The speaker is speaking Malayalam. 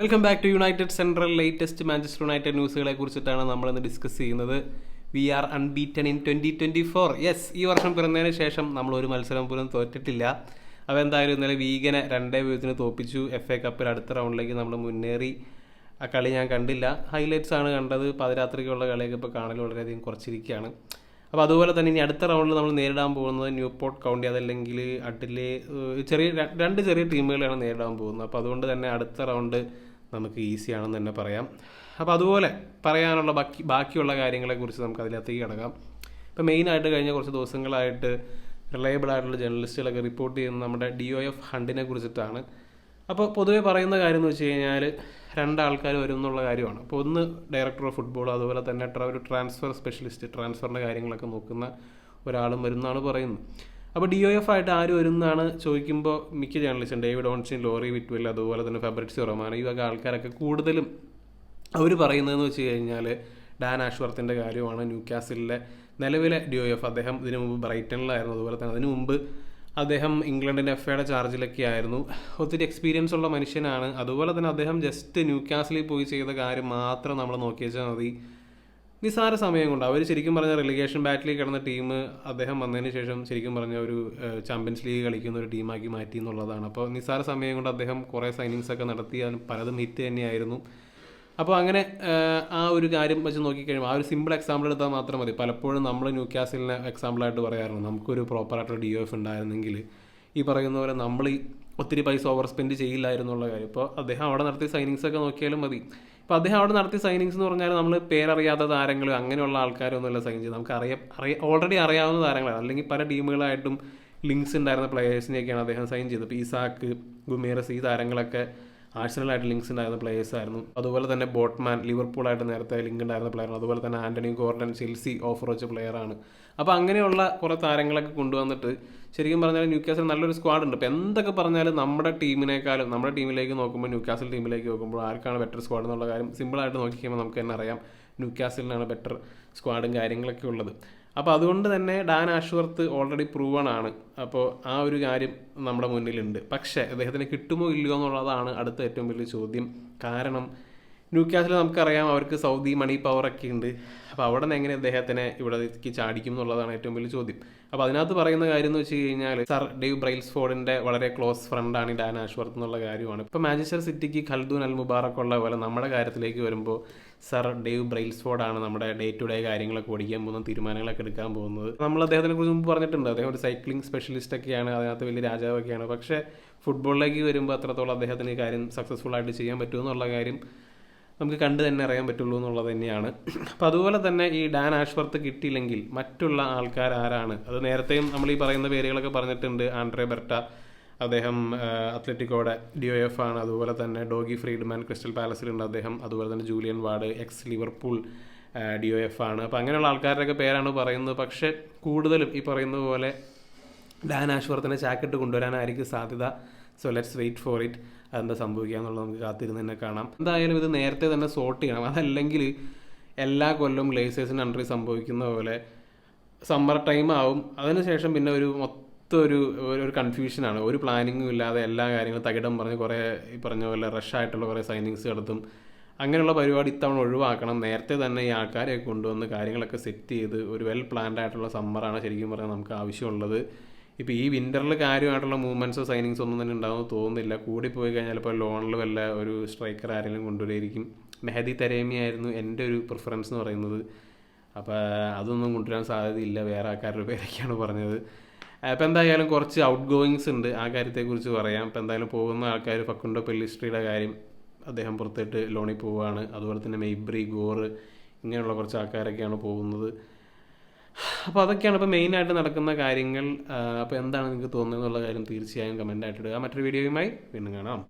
Welcome back to United Central latest Manchester United ന്യൂസുകളെ കുറിച്ചിട്ടാണ് നമ്മൾ ഇന്ന് ഡിസ്കസ് ചെയ്യുന്നത്. We are unbeaten in twenty twenty four yes ഈ വർഷം പിറന്നതിന് ശേഷം നമ്മൾ ഒരു മത്സരം പോലും തോറ്റിട്ടില്ല. അപ്പോൾ എന്തായാലും ഇന്നലെ വീഗനെ രണ്ടേ പൂജ്യത്തിന് തോപ്പിച്ചു. എഫ് എ കപ്പിൽ അടുത്ത റൗണ്ടിലേക്ക് നമ്മൾ മുന്നേറി. ആ കളി ഞാൻ കണ്ടില്ല. ഹൈലൈറ്റ്സ് ആണ് കണ്ടത്. പാതിരാത്രിക്കുള്ള കളിയൊക്കെ ഇപ്പോൾ കാണൽ വളരെയധികം കുറച്ചിരിക്കുകയാണ്. അപ്പോൾ അതുപോലെ തന്നെ ഇനി അടുത്ത റൗണ്ടിൽ നമ്മൾ നേരിടാൻ പോകുന്നത് ന്യൂപോർട്ട് കൗണ്ടി അതല്ലെങ്കിൽ അഡിലെ ചെറിയ രണ്ട് ചെറിയ ടീമുകളെയാണ് നേരിടാൻ പോകുന്നത്. അപ്പോൾ അതുകൊണ്ട് തന്നെ അടുത്ത റൗണ്ട് നമുക്ക് ഈസിയാണെന്ന് തന്നെ പറയാം. അപ്പോൾ അതുപോലെ പറയാനുള്ള ബാക്കി ബാക്കിയുള്ള കാര്യങ്ങളെക്കുറിച്ച് നമുക്ക് അതിനകത്തേക്ക് കിടക്കാം ഇപ്പോൾ മെയിനായിട്ട് കഴിഞ്ഞ കുറച്ച് ദിവസങ്ങളായിട്ട് റിലയബിൾ ആയിട്ടുള്ള ജേർണലിസ്റ്റുകളൊക്കെ റിപ്പോർട്ട് ചെയ്യുന്നത് നമ്മുടെ ഡി ഒ എഫ് ഹണ്ടിനെ കുറിച്ചിട്ടാണ്. അപ്പോൾ പൊതുവേ പറയുന്ന കാര്യം എന്ന് വെച്ച് കഴിഞ്ഞാൽ രണ്ടാൾക്കാർ വരും എന്നുള്ള കാര്യമാണ്. അപ്പോൾ ഒന്ന് ഡയറക്ടർ ഓഫ് ഫുട്ബോൾ അതുപോലെ തന്നെ ഒരു ട്രാൻസ്ഫർ സ്പെഷ്യലിസ്റ്റ് ട്രാൻസ്ഫറിന്റെ കാര്യങ്ങളൊക്കെ നോക്കുന്ന ഒരാളും വരുന്നതാണ് പറയുന്നത്. അപ്പോൾ ഡി ഒ എഫ് ആയിട്ട് ആര് വരുന്നതാണ് ചോദിക്കുമ്പോൾ മിക്ക ജേർണലിസ്റ്റും ഡേവിഡ് ഓൺസിൻ ലോറി വിറ്റ്വെൽ അതുപോലെ തന്നെ ഫെബ്രിറ്റ്സ് റൊമാനോ ഈ വക ആൾക്കാരൊക്കെ കൂടുതലും അവർ പറയുന്നതെന്ന് വെച്ച് കഴിഞ്ഞാൽ ഡാൻ ആഷ്വർത്തിന്റെ കാര്യമാണ്. ന്യൂ കാസിലെ നിലവിലെ ഡി ഒ എഫ് അദ്ദേഹം ഇതിനു മുമ്പ് ബ്രൈറ്റണിലായിരുന്നു. അതുപോലെ തന്നെ അതിനു മുമ്പ് അദ്ദേഹം ഇംഗ്ലണ്ടിന്റെ എഫ് എയുടെ ചാർജിലൊക്കെ ആയിരുന്നു. ഒത്തിരി എക്സ്പീരിയൻസ് ഉള്ള മനുഷ്യനാണ്. അതുപോലെ തന്നെ അദ്ദേഹം ജസ്റ്റ് ന്യൂ കാസിലിൽ പോയി ചെയ്ത കാര്യം മാത്രം നമ്മൾ നോക്കി വെച്ചാൽ മതി. നിസാര സമയം കൊണ്ട്. അവർ ശരിക്കും പറഞ്ഞ റിലിഗേഷൻ ബാറ്റിൽ കിടന്ന ടീം അദ്ദേഹം വന്നതിന് ശേഷം ശരിക്കും പറഞ്ഞ ഒരു ചാമ്പ്യൻസ് ലീഗ് കളിക്കുന്ന ഒരു ടീമാക്കി മാറ്റി എന്നുള്ളതാണ്. അപ്പോൾ നിസാര സമയം കൊണ്ട് അദ്ദേഹം കുറേ സൈനിങ്സ് ഒക്കെ നടത്തി. അതിന് പലതും ഹിറ്റ് തന്നെയായിരുന്നു. അപ്പോൾ അങ്ങനെ ആ ഒരു കാര്യം വെച്ച് നോക്കിക്കഴിയുമ്പോൾ ആ ഒരു സിമ്പിൾ എക്സാമ്പിൾ എടുത്താൽ മാത്രം മതി. പലപ്പോഴും നമ്മൾ ന്യൂ ക്യാസിലിനെ എക്സാമ്പിളായിട്ട് പറയാറുണ്ട്. നമുക്കൊരു പ്രോപ്പറായിട്ടുള്ള ഡി ഒ എഫ് ഉണ്ടായിരുന്നെങ്കിൽ ഈ പറയുന്ന പോലെ നമ്മൾ ഒത്തിരി പൈസ ഓവർ സ്പെൻഡ് ചെയ്യില്ലായിരുന്നു എന്നുള്ള കാര്യം. ഇപ്പോൾ അദ്ദേഹം അവിടെ നടത്തിയ സൈനിങ്സ് ഒക്കെ നോക്കിയാലും മതി. ഇപ്പോൾ അദ്ദേഹം അവിടെ നടത്തിയ സൈനിങ്സ് എന്ന് പറഞ്ഞാൽ നമ്മൾ പേരറിയാത്ത താരങ്ങളും അങ്ങനെയുള്ള ആൾക്കാരൊന്നുമല്ല സൈൻ ചെയ്ത് നമുക്ക് അറിയാം അറിയ ഓൾറെഡി അറിയാവുന്ന താരങ്ങളാണ്. അല്ലെങ്കിൽ പല ടീമുകളായിട്ടും ലിങ്ക്സ് ഉണ്ടായിരുന്ന പ്ലേയേഴ്സിനെയൊക്കെയാണ് അദ്ദേഹം സൈൻ ചെയ്തത്. ഇപ്പോൾ ഈസാക്ക് ഗുമേറസ് ഈ താരങ്ങളൊക്കെ ആഴ്സണലായിട്ട് ലിങ്ക്സ് ഉണ്ടായിരുന്ന പ്ലേയേഴ്സ് ആയിരുന്നു. അതുപോലെ തന്നെ ബോട്ട്മാൻ ലിവർപൂളായിട്ട് നേരത്തെ ലിങ്ക് ഉണ്ടായിരുന്ന പ്ലെയർ അതുപോലെ തന്നെ ആന്റണി ഗോർഡൻ ചെൽസി ഓഫർ വെച്ച പ്ലെയറാണ് അപ്പോൾ അങ്ങനെയുള്ള കുറേ താരങ്ങളൊക്കെ കൊണ്ടുവന്നിട്ട് ശരിക്കും പറഞ്ഞാൽ ന്യൂ കാസിൽ നല്ലൊരു സ്ക്വാഡ് ഉണ്ട്. ഇപ്പോൾ എന്തൊക്കെ പറഞ്ഞാലും നമ്മുടെ ടീമിനേക്കാളും നമ്മുടെ ടീമിലേക്ക് നോക്കുമ്പോൾ ന്യൂ കാസിൽ ടീമിലേക്ക് നോക്കുമ്പോൾ ആർക്കാണ് ബെറ്റർ സ്ക്വാഡ് എന്നുള്ള കാര്യം സിമ്പിളായിട്ട് നോക്കിക്കുമ്പോൾ നമുക്ക് തന്നെ അറിയാം. ന്യൂ കാസിലിനാണ് ബെറ്റർ സ്ക്വാഡും കാര്യങ്ങളൊക്കെ ഉള്ളത്. അപ്പോൾ അതുകൊണ്ട് തന്നെ ഡാൻ ആഷ്വർത്ത് ഓൾറെഡി പ്രൂവൺ ആണ്. അപ്പോൾ ആ ഒരു കാര്യം നമ്മുടെ മുന്നിലുണ്ട്. പക്ഷേ അദ്ദേഹത്തിന് കിട്ടുമോ ഇല്ലയോ എന്നുള്ളതാണ് അടുത്ത ഏറ്റവും വലിയ ചോദ്യം. കാരണം ന്യൂ ക്യാസിൽ നമുക്കറിയാം അവർക്ക് സൗദി മണി പവർ ഒക്കെ ഉണ്ട്. അപ്പോൾ അവിടെ നിന്ന് എങ്ങനെ അദ്ദേഹത്തിനെ ഇവിടേക്ക് ചാടിക്കും എന്നുള്ളതാണ് ഏറ്റവും വലിയ ചോദ്യം. അപ്പോൾ അതിനകത്ത് പറയുന്ന കാര്യം എന്ന് വെച്ച് കഴിഞ്ഞാൽ സർ ഡേവ് ബ്രൈൽസ്ഫോർഡിന്റെ വളരെ ക്ലോസ് ഫ്രണ്ടാണ് ഡാൻ ആഷ്വർത്ത് എന്നുള്ള കാര്യമാണ്. ഇപ്പോൾ മാഞ്ചസ്റ്റർ സിറ്റിക്ക് ഖൽദൂൻ അൽ മുബാറക് ഉള്ള പോലെ നമ്മുടെ കാര്യത്തിലേക്ക് വരുമ്പോൾ സർ ഡേവ് ബ്രൈൽസ്ഫോർഡ് ആണ് നമ്മുടെ ഡേ ടു ഡേ കാര്യങ്ങളൊക്കെ ഓടിക്കാൻ പോകുന്ന തീരുമാനങ്ങളൊക്കെ എടുക്കാൻ പോകുന്നത്. നമ്മൾ അദ്ദേഹത്തിനെ കുറിച്ച് മുമ്പ് പറഞ്ഞിട്ടുണ്ട് അദ്ദേഹം ഒരു സൈക്ലിംഗ് സ്പെഷ്യലിസ്റ്റ് ഒക്കെയാണ് അതിനകത്ത് വലിയ രാജാവൊക്കെയാണ് പക്ഷേ ഫുട്ബോളിലേക്ക് വരുമ്പോൾ അത്രത്തോളം അദ്ദേഹത്തിന് കാര്യം സക്സസ്ഫുൾ ആയിട്ട് ചെയ്യാൻ പറ്റുമെന്നുള്ള കാര്യം നമുക്ക് കണ്ടു തന്നെ അറിയാൻ പറ്റുള്ളൂ എന്നുള്ളത് തന്നെയാണ്. അപ്പം അതുപോലെ തന്നെ ഈ ഡാൻ ആഷ്വർത്ത് കിട്ടിയില്ലെങ്കിൽ മറ്റുള്ള ആൾക്കാർ ആരാണ്? അത് നേരത്തെയും നമ്മൾ ഈ പറയുന്ന പേരുകളൊക്കെ പറഞ്ഞിട്ടുണ്ട്. ആൻഡ്രേ ബെർട്ട അദ്ദേഹം അത്ലറ്റിക്കോടെ ഡി ഒ എഫ് ആണ്. അതുപോലെ തന്നെ ഡോഗി ഫ്രീഡ്മാൻ ക്രിസ്റ്റൽ പാലസിലുണ്ട് അദ്ദേഹം. അതുപോലെ തന്നെ Julian Ward ex Liverpool D O F ആണ്. അപ്പോൾ അങ്ങനെയുള്ള ആൾക്കാരുടെയൊക്കെ പേരാണ് പറയുന്നത്. പക്ഷേ കൂടുതലും ഈ പറയുന്ന പോലെ ഡാൻ ആഷ്വർത്തിനെ ചാക്കിട്ട് കൊണ്ടുവരാനായിരിക്കും സാധ്യത. So let's wait for it അതെന്താ സംഭവിക്കുക എന്നുള്ളത് നമുക്ക് കാത്തിരുന്ന് തന്നെ കാണാം. എന്തായാലും ഇത് നേരത്തെ തന്നെ സോർട്ട് ചെയ്യണം. അതല്ലെങ്കിൽ എല്ലാ കൊല്ലവും ലേസേഴ്സിന്റെ അണ്ടറിൽ സംഭവിക്കുന്ന പോലെ സമ്മർ ടൈം ആവും. അതിനുശേഷം പിന്നെ ഒരു മൊത്തം ഒരു ഒരു- കൺഫ്യൂഷനാണ് ഒരു പ്ലാനിങ്ങും ഇല്ലാതെ എല്ലാ കാര്യങ്ങളും തകിടം പറഞ്ഞ് കുറേ ഈ പറഞ്ഞ പോലെ റഷ് ആയിട്ടുള്ള കുറേ സൈനിങ്സ് നടത്തും. അങ്ങനെയുള്ള പരിപാടി ഇത്തവണ ഒഴിവാക്കണം. നേരത്തെ തന്നെ ഈ ആൾക്കാരെ കൊണ്ടുവന്ന് കാര്യങ്ങളൊക്കെ സെറ്റ് ചെയ്ത് ഒരു വെൽ പ്ലാൻഡ് ആയിട്ടുള്ള സമ്മറാണ് ശരിക്കും പറഞ്ഞാൽ നമുക്ക് ആവശ്യമുള്ളത്. ഇപ്പോൾ ഈ വിന്ററിൽ കാര്യമായിട്ടുള്ള മൂവ്മെന്റ്സോ സൈനിങ്സോ ഒന്നും തന്നെ ഉണ്ടാകുമെന്ന് തോന്നുന്നില്ല. കൂടിപ്പോയി കഴിഞ്ഞാൽ ഇപ്പോൾ ലോണിൽ വല്ല ഒരു സ്ട്രൈക്കർ ആരെങ്കിലും കൊണ്ടുവരായിരിക്കും മെഹദി തരേമി ആയിരുന്നു എന്റെ ഒരു പ്രിഫറൻസ് എന്ന് പറയുന്നത്. അപ്പോൾ അതൊന്നും കൊണ്ടുവരാൻ സാധ്യതയില്ല. വേറെ ആൾക്കാരുടെ പേരൊക്കെയാണ് പറഞ്ഞത്. അപ്പോൾ എന്തായാലും കുറച്ച് ഔട്ട് ഗോയിങ്സ് ഉണ്ട്. ആ കാര്യത്തെക്കുറിച്ച് പറയാം. ഇപ്പോൾ എന്തായാലും പോകുന്ന ആൾക്കാർ ഫക്കുണ്ടോ പെല്ലിസ്ട്രിയുടെ കാര്യം അദ്ദേഹം പുറത്തിട്ട് ലോണിൽ പോവുകയാണ്. അതുപോലെ തന്നെ മെയ്ബ്രി ഗോറ് ഇങ്ങനെയുള്ള കുറച്ച് ആൾക്കാരൊക്കെയാണ് പോകുന്നത്. അപ്പോൾ അതൊക്കെയാണ് ഇപ്പോൾ മെയിനായിട്ട് നടക്കുന്ന കാര്യങ്ങൾ. അപ്പോൾ എന്താണ് നിങ്ങൾക്ക് തോന്നുന്നത് എന്നുള്ള കാര്യം തീർച്ചയായും കമന്റായിട്ട് ഇടുക. മറ്റൊരു വീഡിയോയുമായി വീണ്ടും കാണാം.